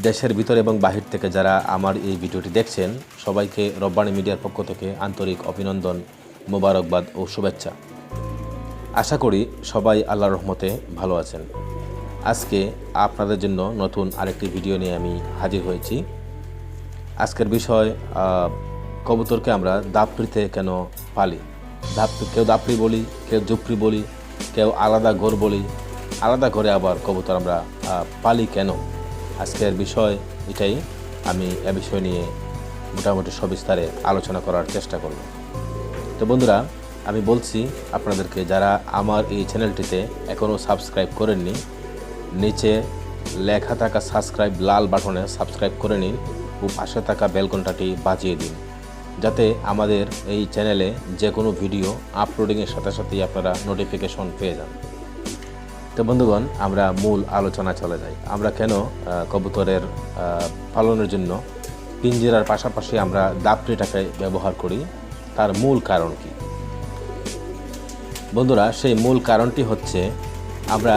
দেশের ভিতর এবং বাহির থেকে যারা আমার এই ভিডিওটি দেখছেন, সবাইকে রব্বানি মিডিয়ার পক্ষ থেকে আন্তরিক অভিনন্দন, মোবারকবাদ ও শুভেচ্ছা। আশা করি সবাই আল্লাহর রহমতে ভালো আছেন। আজকে আপনাদের জন্য নতুন আরেকটি ভিডিও নিয়ে আমি হাজির হয়েছি। আজকের বিষয় কবুতরকে আমরা দাপড়িতে কেন পালি? দাপ কেউ দাপড়ি বলি, কেউ জুপড়ি বলি, কেউ আলাদা ঘর বলি, আলাদা ঘরে আবার কবুতর আমরা পালি কেন? আজকের বিষয় এটাই। আমি এ বিষয় নিয়ে মোটামুটি সবিস্তারে আলোচনা করার চেষ্টা করব। তো বন্ধুরা, আমি বলছি আপনাদেরকে, যারা আমার এই চ্যানেলটিতে এখনও সাবস্ক্রাইব করেননি, নিচে লেখা থাকা সাবস্ক্রাইব লাল বাটনে সাবস্ক্রাইব করে নিন ও পাশে থাকা বেলকনটাটি বাজিয়ে দিন। যাতে আমাদের এই চ্যানেলে যে কোনো ভিডিও আপলোডিংয়ের সাথে সাথেই আপনারা নোটিফিকেশন পেয়ে যান। তো বন্ধুগণ, আমরা মূল আলোচনা চলে যাই। আমরা কেন কবুতরের পালনের জন্য পিঞ্জিরার পাশাপাশি আমরা দাপড়িটাকে ব্যবহার করি, তার মূল কারণ কি? বন্ধুরা, সেই মূল কারণটি হচ্ছে আমরা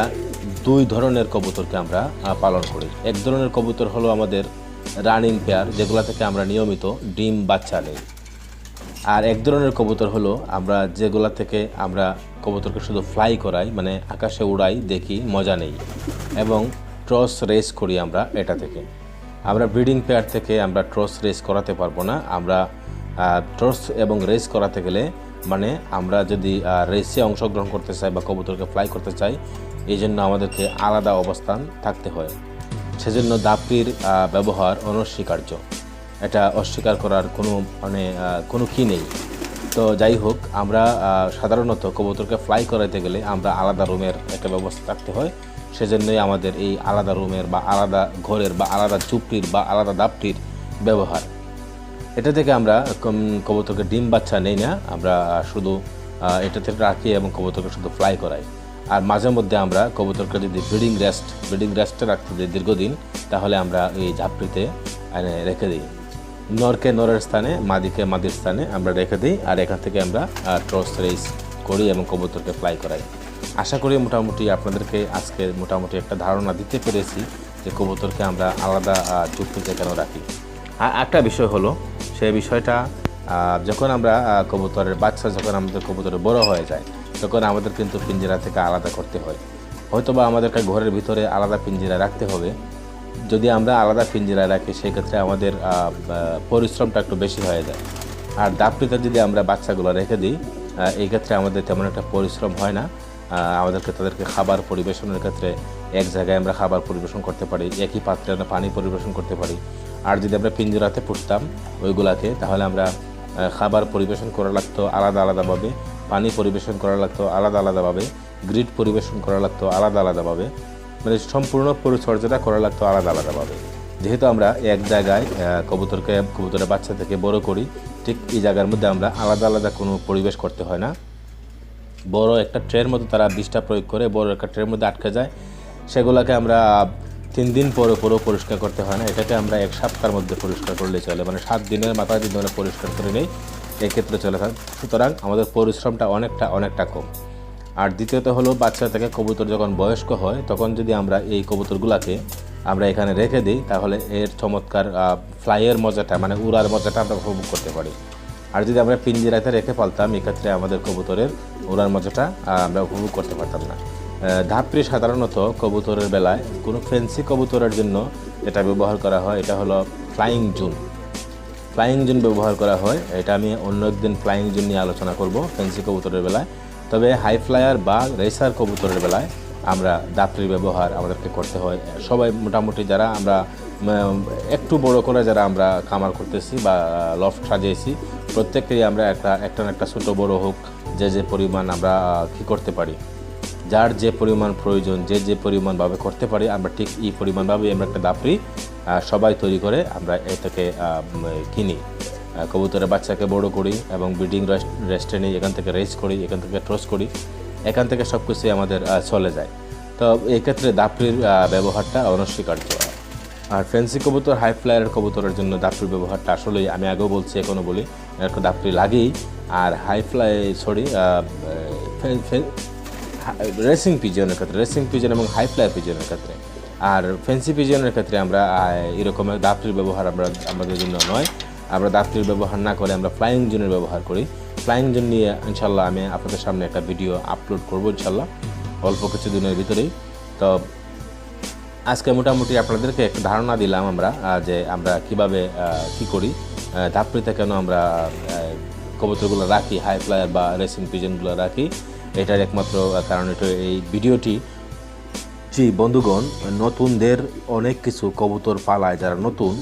দুই ধরনের কবুতরকে আমরা পালন করি। এক ধরনের কবুতর হলো আমাদের রানিং পেয়ার, যেগুলো থেকে আমরা নিয়মিত ডিম বাচ্চা নেই। আর এক ধরনের কবুতর হলো আমরা যেগুলা থেকে আমরা কবুতরকে শুধু ফ্লাই করাই মানে আকাশে উড়াই দেখি মজা নেই। এবং ট্রস রেস করি আমরা এটা থেকে। আমরা ব্রিডিং পেয়ার থেকে আমরা ট্রস রেস করাতে পারব না। আমরা ট্রস এবং রেস করাতে গেলে মানে আমরা যদি রেসে অংশগ্রহণ করতে চাই বা কবুতরকে ফ্লাই করতে চাই এই জন্য আমাদেরকে আলাদা অবস্থান থাকতে হয়। সেজন্য দাপড়ির আহ, ব্যবহার অনস্বীকার্য। এটা অস্বীকার করার কোনো মানে কোনো কি নেই। তো যাই হোক, আমরা সাধারণত কবুতরকে ফ্লাই করাইতে গেলে আমরা আলাদা রুমের একটা ব্যবস্থা থাকতে হয়। সেজন্যই আমাদের এই আলাদা রুমের বা আলাদা ঘরের বা আলাদা চুপটির বা আলাদা দাপটির ব্যবহার। এটা থেকে আমরা কবুতরকে ডিম বাচ্চা নেই না, আমরা শুধু এটা থেকে রাখি এবং কবুতরকে শুধু ফ্লাই করাই। আর মাঝে মধ্যে আমরা কবুতরকে যদি ব্রিডিং রেস্ট ব্রিডিং রেস্টে রাখতে দিই দীর্ঘদিন, তাহলে আমরা এই ঝাপড়িতে রেখে দিই। নরকে নরের স্থানে মাদিকে মাদির স্থানে আমরা রেখে দিই আর এখান থেকে আমরা ট্রস রেস করি এবং কবুতরকে ফ্লাই করাই। আশা করি মোটামুটি আপনাদেরকে আজকে মোটামুটি একটা ধারণা দিতে পেরেছি যে কবুতরকে আমরা আলাদা আহ, চুক্তিতে কেন রাখি। আর একটা বিষয় হলো সেই বিষয়টা যখন আমরা কবুতরের বাচ্চা যখন আমাদের কবুতরের বড় হয়ে যায় তখন আমাদের কিন্তু পিঞ্জিরা থেকে আলাদা করতে হয়। হয়তোবা আমাদেরকে ঘরের ভিতরে আলাদা পিঞ্জিরা রাখতে হবে যদি আমরা আলাদা পিঞ্জিরায় রাখি, সেক্ষেত্রে আমাদের পরিশ্রমটা একটু বেশি হয়ে যায়। আর দাপড়িতে যদি আমরা বাচ্চাগুলো রেখে দিই এই ক্ষেত্রে আমাদের তেমন একটা পরিশ্রম হয় না। আমাদেরকে তাদেরকে খাবার পরিবেশনের ক্ষেত্রে এক জায়গায় আমরা খাবার পরিবেশন করতে পারি, একই পাত্রে আমরা পানি পরিবেশন করতে পারি। আর যদি আমরা পিঞ্জরাতে পুষতাম, ওইগুলাকে, তাহলে আমরা খাবার পরিবেশন করা লাগতো আলাদা আলাদাভাবে, পানি পরিবেশন করা লাগতো আলাদা আলাদাভাবে গ্রিড পরিবেশন করা লাগতো আলাদা আলাদাভাবে। মানে সম্পূর্ণ পরিচর্যাটা করা লাগতো আলাদা আলাদাভাবে। যেহেতু আমরা এক জায়গায় কবুতরকে, কবুতরের বাচ্চা থেকে বড় করি, ঠিক এই জায়গার মধ্যে আমরা আলাদা আলাদা কোনো পরিবেশ করতে হয় না। বড় একটা ট্রের মধ্যে তারা বিষটা প্রয়োগ করে, বড় একটা ট্রের মধ্যে আটকে যায়। সেগুলোকে আমরা তিন দিন পরে পরেও পরিষ্কার করতে হয় না। এটাকে আমরা এক সপ্তাহের মধ্যে পরিষ্কার করলে চলে মানে সাত দিনের মাথায় যদি আমরা পরিষ্কার করে নেই, এক্ষেত্রে চলে থাকে। সুতরাং আমাদের পরিশ্রমটা অনেকটা অনেকটা কম। আর দ্বিতীয়ত হলো বাচ্চা থেকে কবুতর যখন বয়স্ক হয়, তখন যদি আমরা এই কবুতরগুলোকে আমরা এখানে রেখে দিই, তাহলে এর চমৎকার ফ্লাইয়ের মজাটা মানে উড়ার মজাটা আমরা উপভোগ করতে পারি। আর যদি আমরা পিঞ্জিরাতে রেখে পালতাম, এক্ষেত্রে আমাদের কবুতরের উড়ার মজাটা আমরা উপভোগ করতে পারতাম না। ধাপড়ি সাধারণত কবুতরের বেলায় কোনো ফেন্সি কবুতরের জন্য এটা ব্যবহার করা হয়, এটা হলো ফ্লাইং জুন ফ্লাইং জুন ব্যবহার করা হয়, এটা আমি অন্য একদিন ফ্লাইং জুন নিয়ে আলোচনা করব ফেন্সি কবুতরের বেলায়। তবে হাই ফ্লায়ার বা রেসার কবুতরের বেলায় আমরা দাত্রী ব্যবহার আমাদেরকে করতে হয়। সবাই মোটামুটি যারা আমরা একটু বড় করে যারা আমরা খামার করতেছি বা লফট সাজিয়েছি প্রত্যেকেই আমরা একটা একটা একটা ছোটো বড় হোক, যে যে পরিমাণ আমরা কী করতে পারি। যার যে পরিমাণ প্রয়োজন, যে যে পরিমাণভাবে করতে পারি, আমরা ঠিক এই পরিমাণভাবে আমরা একটা দাপড়ি সবাই তৈরি করে আমরা এটাকে কিনি। কবুতরের বাচ্চাকে বড় করি এবং ব্রিডিং রেস্টে নিই এখান থেকে রেস করি এখান থেকে ট্রস করি এখান থেকে সব কিছুই আমাদের চলে যায়। তো এই ক্ষেত্রে দাপড়ির ব্যবহারটা অনস্বীকার্য। আর ফ্যান্সি কবুতর হাই ফ্লায়ারের কবুতরের জন্য দাপড়ির ব্যবহারটা আসলেই আমি আগেও বলছি এখনও বলি একটা দাপড়ি লাগেই। আর হাই ফ্লাই সরি রেসিং পিজনের ক্ষেত্রে রেসিং পিজন এবং হাই ফ্লাই পিজনের ক্ষেত্রে। আর ফ্যান্সি পিজনের ক্ষেত্রে আমরা আহ, এরকম দাপড়ির ব্যবহার আমরা আমাদের জন্য নয়। আমরা দাপড়ির ব্যবহার না করে আমরা ফ্লাইং জোনের ব্যবহার করি। ফ্লাইং জোন নিয়ে ইনশাল্লাহ আমি আপনাদের সামনে একটা ভিডিও আপলোড করব ইনশাল্লাহ অল্প কিছু দিনের ভিতরেই। তো আজকে মোটামুটি আপনাদেরকে একটা ধারণা দিলাম আমরা যে আমরা কীভাবে কি করি ধাপড়িতে কেন আমরা কবুতরগুলো রাখি হাই ফ্লায়ার বা রেসিং পিজনগুলো রাখি। এটার একমাত্র কারণ এটা এই ভিডিওটি জি, বন্ধুগণ, নতুনদের অনেক কিছু কবুতর পালায়, যারা নতুন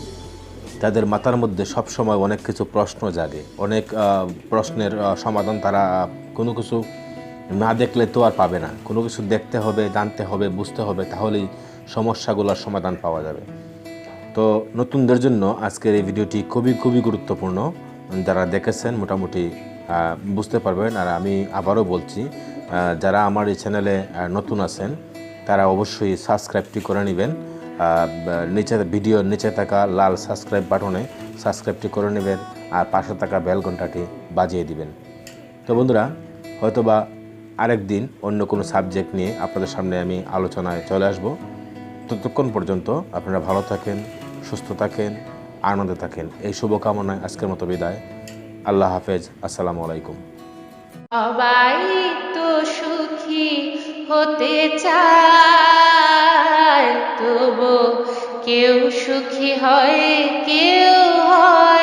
তাদের মাথার মধ্যে সব সময় অনেক কিছু প্রশ্ন জাগে। অনেক প্রশ্নের সমাধান তারা কোনো কিছু না দেখলে তো আর পাবে না। কোনো কিছু দেখতে হবে, জানতে হবে, বুঝতে হবে, তাহলেই সমস্যাগুলোর সমাধান পাওয়া যাবে। তো নতুনদের জন্য আজকের এই ভিডিওটি খুবই খুবই গুরুত্বপূর্ণ। যারা দেখেছেন, মোটামুটি বুঝতে পারবেন। আর আমি আবারও বলছি যারা আমার এই চ্যানেলে নতুন আছেন, তারা অবশ্যই সাবস্ক্রাইবটি করে নেবেন। নিচে ভিডিওর নিচে থাকা লাল সাবস্ক্রাইব বাটনে সাবস্ক্রাইবটি করে নেবেন আর পাশে থাকা বেল ঘন্টাটি বাজিয়ে দিবেন। তো বন্ধুরা, হয়তোবা আরেক দিন অন্য কোনো সাবজেক্ট নিয়ে আপনাদের সামনে আমি আলোচনায় চলে আসব। ততক্ষণ পর্যন্ত আপনারা ভালো থাকেন, সুস্থ থাকেন, আনন্দে থাকেন। এই শুভকামনায় আজকের মতো বিদায়। আল্লাহ হাফেজ। আসসালামু আলাইকুম। সবাই তো সুখী হতে চায়। যায় তবু কেউ সুখী হয় কেউ হয়